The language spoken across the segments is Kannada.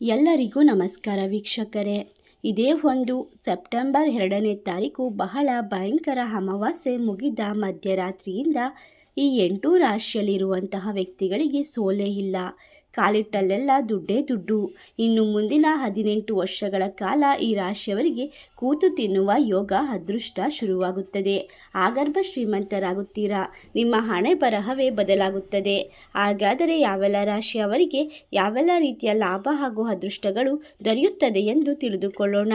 ಎಲ್ಲರಿಗೂ ನಮಸ್ಕಾರ ವೀಕ್ಷಕರೇ. ಇದೇ ಒಂದು ಸೆಪ್ಟೆಂಬರ್ ಎರಡನೇ ತಾರೀಕು ಬಹಳ ಭಯಂಕರ ಅಮಾವಾಸ್ಯೆ ಮುಗಿದ ಮಧ್ಯರಾತ್ರಿಯಿಂದ ಈ ಎಂಟು ರಾಶಿಯಲ್ಲಿರುವಂತಹ ವ್ಯಕ್ತಿಗಳಿಗೆ ಸೋಲೇ ಇಲ್ಲ. ಕಾಲಿಟ್ಟಲ್ಲೆಲ್ಲ ದುಡ್ಡೇ ದುಡ್ಡು. ಇನ್ನು ಮುಂದಿನ ಹದಿನೆಂಟು ವರ್ಷಗಳ ಕಾಲ ಈ ರಾಶಿಯವರಿಗೆ ಕೂತು ತಿನ್ನುವ ಯೋಗ ಅದೃಷ್ಟ ಶುರುವಾಗುತ್ತದೆ. ಆಗರ್ಭ ಶ್ರೀಮಂತರಾಗುತ್ತೀರಾ? ನಿಮ್ಮ ಹಣೆ ಬರಹವೇ ಬದಲಾಗುತ್ತದೆ. ಹಾಗಾದರೆ ಯಾವೆಲ್ಲ ರಾಶಿಯವರಿಗೆ ಯಾವೆಲ್ಲ ರೀತಿಯ ಲಾಭ ಹಾಗೂ ಅದೃಷ್ಟಗಳು ದೊರೆಯುತ್ತದೆ ಎಂದು ತಿಳಿದುಕೊಳ್ಳೋಣ.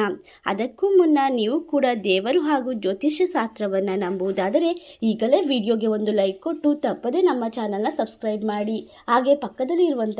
ಅದಕ್ಕೂ ಮುನ್ನ ನೀವು ಕೂಡ ದೇವರು ಹಾಗೂ ಜ್ಯೋತಿಷ್ಯ ಶಾಸ್ತ್ರವನ್ನು ನಂಬುವುದಾದರೆ ಈಗಲೇ ವಿಡಿಯೋಗೆ ಒಂದು ಲೈಕ್ ಕೊಟ್ಟು ತಪ್ಪದೆ ನಮ್ಮ ಚಾನಲ್ನ ಸಬ್ಸ್ಕ್ರೈಬ್ ಮಾಡಿ. ಹಾಗೆ ಪಕ್ಕದಲ್ಲಿ ಇರುವಂಥ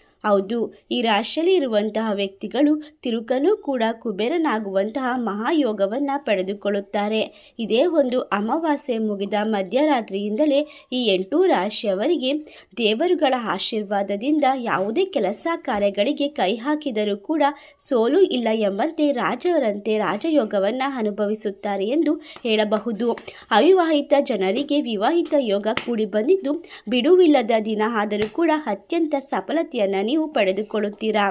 ಹೌದು, ಈ ರಾಶಿಯಲ್ಲಿ ಇರುವಂತಹ ವ್ಯಕ್ತಿಗಳು ತಿರುಕನೂ ಕೂಡ ಕುಬೇರನಾಗುವಂತಹ ಮಹಾಯೋಗವನ್ನು ಪಡೆದುಕೊಳ್ಳುತ್ತಾರೆ. ಇದೇ ಒಂದು ಅಮಾವಾಸ್ಯೆ ಮುಗಿದ ಮಧ್ಯರಾತ್ರಿಯಿಂದಲೇ ಈ ಎಂಟು ರಾಶಿಯವರಿಗೆ ದೇವರುಗಳ ಆಶೀರ್ವಾದದಿಂದ ಯಾವುದೇ ಕೆಲಸ ಕಾರ್ಯಗಳಿಗೆ ಕೈ ಹಾಕಿದರೂ ಕೂಡ ಸೋಲು ಇಲ್ಲ ಎಂಬಂತೆ ರಾಜವರಂತೆ ರಾಜಯೋಗವನ್ನು ಅನುಭವಿಸುತ್ತಾರೆ ಎಂದು ಹೇಳಬಹುದು. ಅವಿವಾಹಿತ ಜನರಿಗೆ ವಿವಾಹಿತ ಯೋಗ ಕೂಡಿ ಬಂದಿದ್ದು, ಬಿಡುವಿಲ್ಲದ ದಿನ ಆದರೂ ಕೂಡ ಅತ್ಯಂತ ಸಫಲತೆಯನ್ನು ನೀವು ಪಡೆದುಕೊಳ್ಳುತ್ತೀರಾ?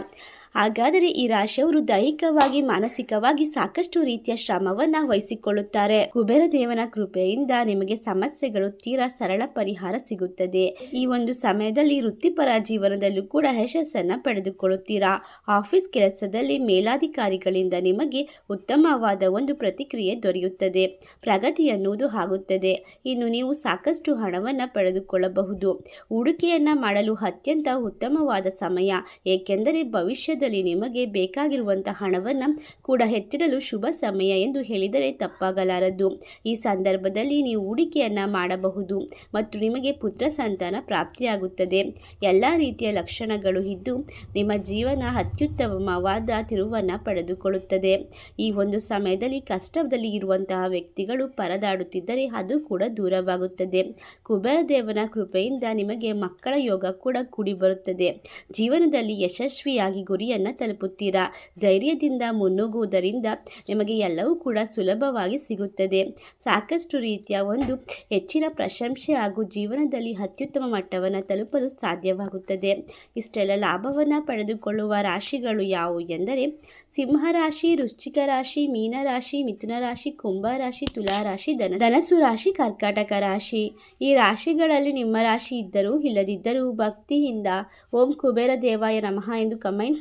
ಹಾಗಾದರೆ ಈ ರಾಶಿಯವರು ದೈಹಿಕವಾಗಿ, ಮಾನಸಿಕವಾಗಿ ಸಾಕಷ್ಟು ರೀತಿಯ ಶ್ರಮವನ್ನ ವಹಿಸಿಕೊಳ್ಳುತ್ತಾರೆ. ಕುಬೇರ ದೇವನ ಕೃಪೆಯಿಂದ ನಿಮಗೆ ಸಮಸ್ಯೆಗಳು ತೀರಾ ಸರಳ ಪರಿಹಾರ ಸಿಗುತ್ತದೆ. ಈ ಒಂದು ಸಮಯದಲ್ಲಿ ವೃತ್ತಿಪರ ಜೀವನದಲ್ಲೂ ಕೂಡ ಯಶಸ್ಸನ್ನ ಪಡೆದುಕೊಳ್ಳುತ್ತೀರಾ? ಆಫೀಸ್ ಕೆಲಸದಲ್ಲಿ ಮೇಲಾಧಿಕಾರಿಗಳಿಂದ ನಿಮಗೆ ಉತ್ತಮವಾದ ಒಂದು ಪ್ರತಿಕ್ರಿಯೆ ದೊರೆಯುತ್ತದೆ. ಪ್ರಗತಿ ಅನ್ನುವುದು ಆಗುತ್ತದೆ. ಇನ್ನು ನೀವು ಸಾಕಷ್ಟು ಹಣವನ್ನು ಪಡೆದುಕೊಳ್ಳಬಹುದು. ಹೂಡಿಕೆಯನ್ನ ಮಾಡಲು ಅತ್ಯಂತ ಉತ್ತಮವಾದ ಸಮಯ, ಏಕೆಂದರೆ ಭವಿಷ್ಯದಲ್ಲಿ ನಿಮಗೆ ಬೇಕಾಗಿರುವಂಥ ಹಣವನ್ನು ಕೂಡ ಹೆಚ್ಚಿಡಲು ಶುಭ ಸಮಯ ಎಂದು ಹೇಳಿದರೆ ತಪ್ಪಾಗಲಾರದು. ಈ ಸಂದರ್ಭದಲ್ಲಿ ನೀವು ಹೂಡಿಕೆಯನ್ನು ಮಾಡಬಹುದು ಮತ್ತು ನಿಮಗೆ ಪುತ್ರ ಸಂತಾನ ಪ್ರಾಪ್ತಿಯಾಗುತ್ತದೆ. ಎಲ್ಲ ರೀತಿಯ ಲಕ್ಷಣಗಳು ಇದ್ದು ನಿಮ್ಮ ಜೀವನ ಅತ್ಯುತ್ತಮವಾದ ತಿರುವನ್ನು ಪಡೆದುಕೊಳ್ಳುತ್ತದೆ. ಈ ಒಂದು ಸಮಯದಲ್ಲಿ ಕಷ್ಟದಲ್ಲಿ ಇರುವಂತಹ ವ್ಯಕ್ತಿಗಳು ಪರದಾಡುತ್ತಿದ್ದರೆ ಅದು ಕೂಡ ದೂರವಾಗುತ್ತದೆ. ಕುಬೇರ ದೇವನ ಕೃಪೆಯಿಂದ ನಿಮಗೆ ಮಕ್ಕಳ ಯೋಗ ಕೂಡ ಕೂಡಿ ಬರುತ್ತದೆ. ಜೀವನದಲ್ಲಿ ಯಶಸ್ವಿಯಾಗಿ ಗುರಿಯನ್ನು ತಲುಪುತ್ತೀರಾ? ಧೈರ್ಯದಿಂದ ಮುನ್ನುಗ್ಗುವುದರಿಂದ ನಿಮಗೆ ಎಲ್ಲವೂ ಕೂಡ ಸುಲಭವಾಗಿ ಸಿಗುತ್ತದೆ. ಸಾಕಷ್ಟು ರೀತಿಯ ಒಂದು ಹೆಚ್ಚಿನ ಪ್ರಶಂಸೆ ಹಾಗೂ ಜೀವನದಲ್ಲಿ ಅತ್ಯುತ್ತಮ ಮಟ್ಟವನ್ನು ತಲುಪಲು ಸಾಧ್ಯವಾಗುತ್ತದೆ. ಇಷ್ಟೆಲ್ಲ ಲಾಭವನ್ನು ಪಡೆದುಕೊಳ್ಳುವ ರಾಶಿಗಳು ಯಾವುವು ಎಂದರೆ, ಸಿಂಹರಾಶಿ, ವೃಶ್ಚಿಕ ರಾಶಿ, ಮೀನರಾಶಿ, ಮಿಥುನ ರಾಶಿ, ಕುಂಭ ರಾಶಿ, ತುಲಾ ರಾಶಿ, ಧನ ಧನಸು ರಾಶಿ, ಕರ್ಕಾಟಕ ರಾಶಿ. ಈ ರಾಶಿಗಳಲ್ಲಿ ನಿಮ್ಮ ರಾಶಿ ಇದ್ದರೂ ಇಲ್ಲದಿದ್ದರೂ ಭಕ್ತಿಯಿಂದ ಓಂ ಕುಬೇರ ದೇವಾಯ ನಮಃ ಎಂದು ಕಮೆಂಟ್